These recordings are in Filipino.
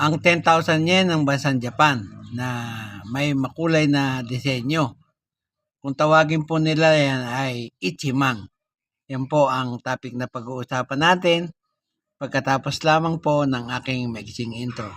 ang 10,000 yen ng bansang Japan na may makulay na disenyo. Kung tawagin po nila yan ay Ichimang. Yan po ang topic na pag-uusapan natin pagkatapos lamang po ng aking maiksing intro.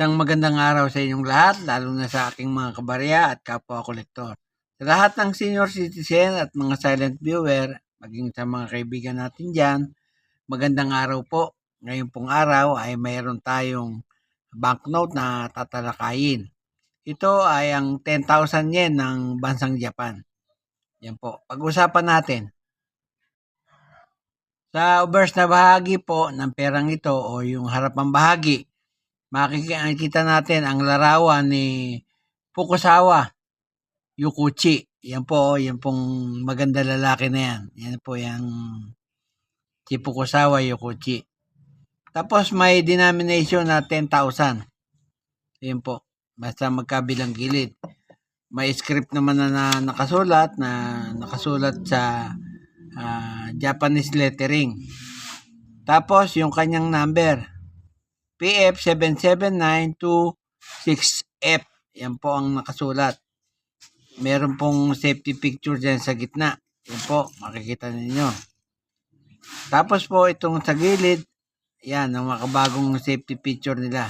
Isang magandang araw sa inyong lahat, lalo na sa aking mga kabarya at kapwa kolektor. Sa lahat ng senior citizen at mga silent viewer, maging sa mga kaibigan natin dyan, magandang araw po. Ngayon pong araw ay mayroon tayong banknote na tatalakayin. Ito ay ang 10,000 yen ng bansang Japan. Yan po. Pag-usapan natin. Sa obverse na bahagi po ng perang ito o yung harapang bahagi, makikita natin ang larawan ni Fukusawa Yukuchi. Yan po, yan pong maganda lalaki na yan. Yan po yung si Fukusawa Yukuchi. Tapos may denomination na 10,000. Yan po. Basta magkabilang gilid. May script naman na, na nakasulat na nakasulat sa uh, Japanese lettering. Tapos yung kanyang number PF779268F. Yan po ang nakasulat. Meron pong safety picture dyan sa gitna. Yan po, makikita ninyo. Tapos po itong sa gilid, yan, ang makabagong safety picture nila.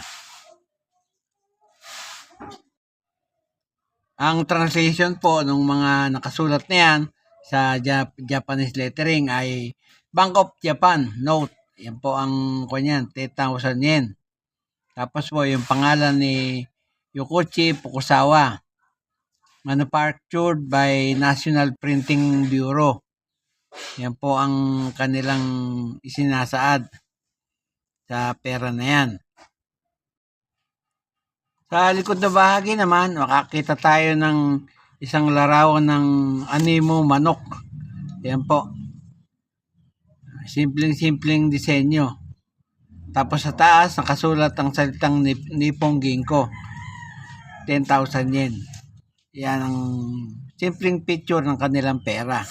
Ang translation po ng mga nakasulat na yan sa Jap- Japanese lettering ay Bank of Japan Note. Yan po ang kanyan, 10,000 yen. Tapos po yung pangalan ni Yokochi Fukusawa. Manufactured by National Printing Bureau. Yan po ang kanilang isinasaad sa pera na yan. Sa likod na bahagi naman, makakita tayo ng isang larawan ng animo manok. Yan po. Simpleng-simpleng disenyo. Tapos sa taas, nakasulat ang salitang nip, Nippon Ginkgo. 10,000 yen. Yan ang simpleng picture ng kanilang pera.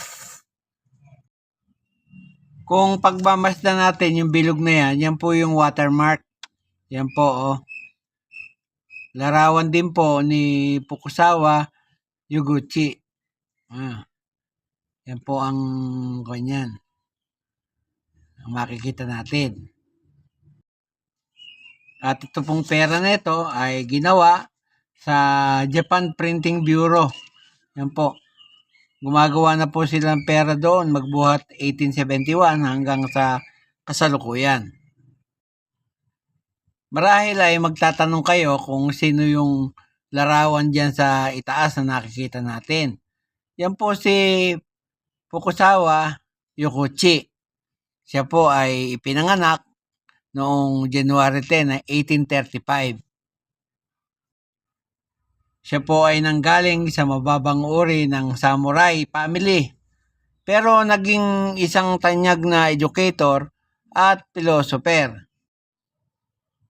Kung pagmamasdan natin yung bilog na yan, yan po yung watermark. Yan po, oh. Larawan din po ni Fukusawa Yuguchi. Ah. Yan po ang kanyan. Ang makikita natin. At ito pong pera na ito ay ginawa sa Japan Printing Bureau. Yan po. Gumagawa na po silang pera doon magbuhat 1871 hanggang sa kasalukuyan. Marahil ay magtatanong kayo kung sino yung larawan dyan sa itaas na nakikita natin. Yan po si Fukusawa Yokochi. Siya po ay ipinanganak noong January 10, 1835. Siya po ay nanggaling sa mababang uri ng samurai family. Pero naging isang tanyag na educator at philosopher.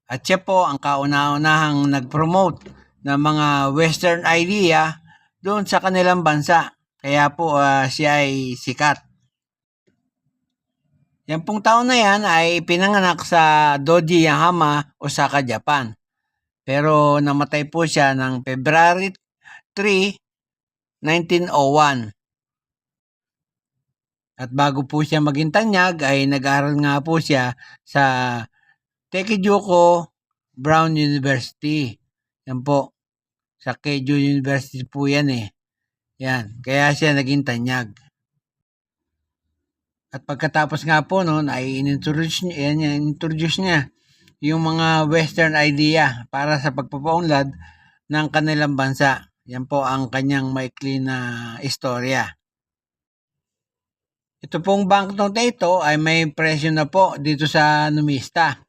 At siya po ang kauna-unahang nag-promote ng mga western idea doon sa kanilang bansa. Kaya po uh, siya ay sikat. Yan pong taon na yan ay pinanganak sa Doji Yahama, Osaka, Japan. Pero namatay po siya ng February 3, 1901. At bago po siya maging tanyag ay nag-aral nga po siya sa Tekijuko Brown University. Yan po. Sa Keiju University po yan eh. Yan. Kaya siya naging tanyag. At pagkatapos nga po noon ay inintroduce niya, yan, introduce niya yung mga western idea para sa pagpapaunlad ng kanilang bansa. Yan po ang kanyang maikli na istorya. Ito pong banknote na ito ay may presyo na po dito sa numista.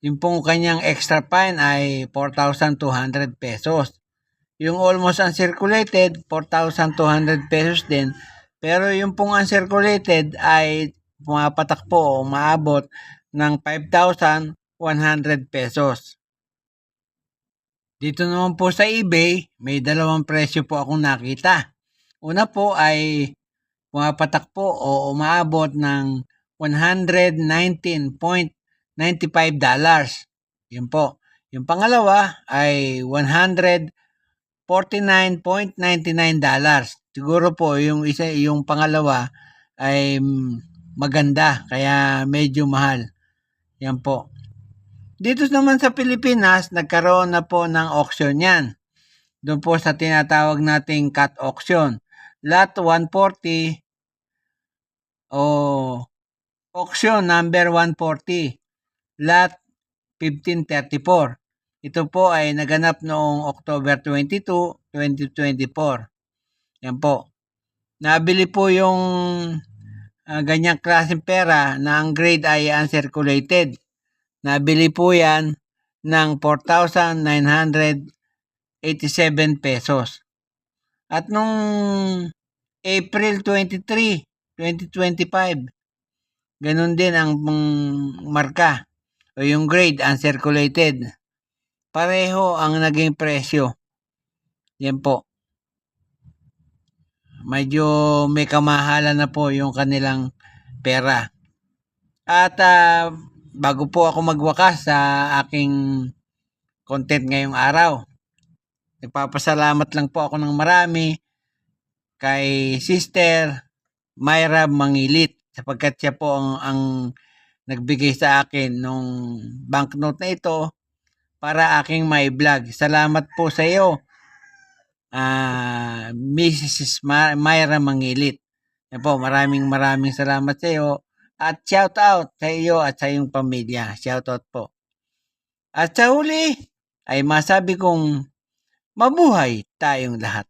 Yung pong kanyang extra fine ay 4,200 pesos. Yung almost uncirculated, 4,200 pesos din. Pero yung pong uncirculated ay pumapatak po o maabot ng 5,100 pesos. Dito naman po sa eBay, may dalawang presyo po akong nakita. Una po ay pumapatak po o umaabot ng $119.95 dollars. Yun po. Yung pangalawa ay $149.99 dollars. Siguro po yung isa yung pangalawa ay mm, maganda kaya medyo mahal. Yan po. Dito naman sa Pilipinas, nagkaroon na po ng auction yan. Doon po sa tinatawag nating cut auction. Lot 140 o auction number 140. Lot 1534. Ito po ay naganap noong October 22, 2024. Yan po. Nabili po yung ah, ganyang klaseng pera na ang grade ay uncirculated. Nabili po yan ng 4,987 pesos. At nung April 23, 2025, ganun din ang marka o yung grade uncirculated. Pareho ang naging presyo. Yan po. Medyo may kamahalan na po yung kanilang pera. At ah, bago po ako magwakas sa aking content ngayong araw, nagpapasalamat lang po ako ng marami kay Sister Myra Mangilit sapagkat siya po ang, ang nagbigay sa akin nung banknote na ito para aking may vlog. Salamat po sa iyo, ah Mrs. Myra Mangilit. Yan po, maraming maraming salamat sa iyo. At shout out sa iyo at sa iyong pamilya. Shout out po. At sa huli, ay masabi kong mabuhay tayong lahat.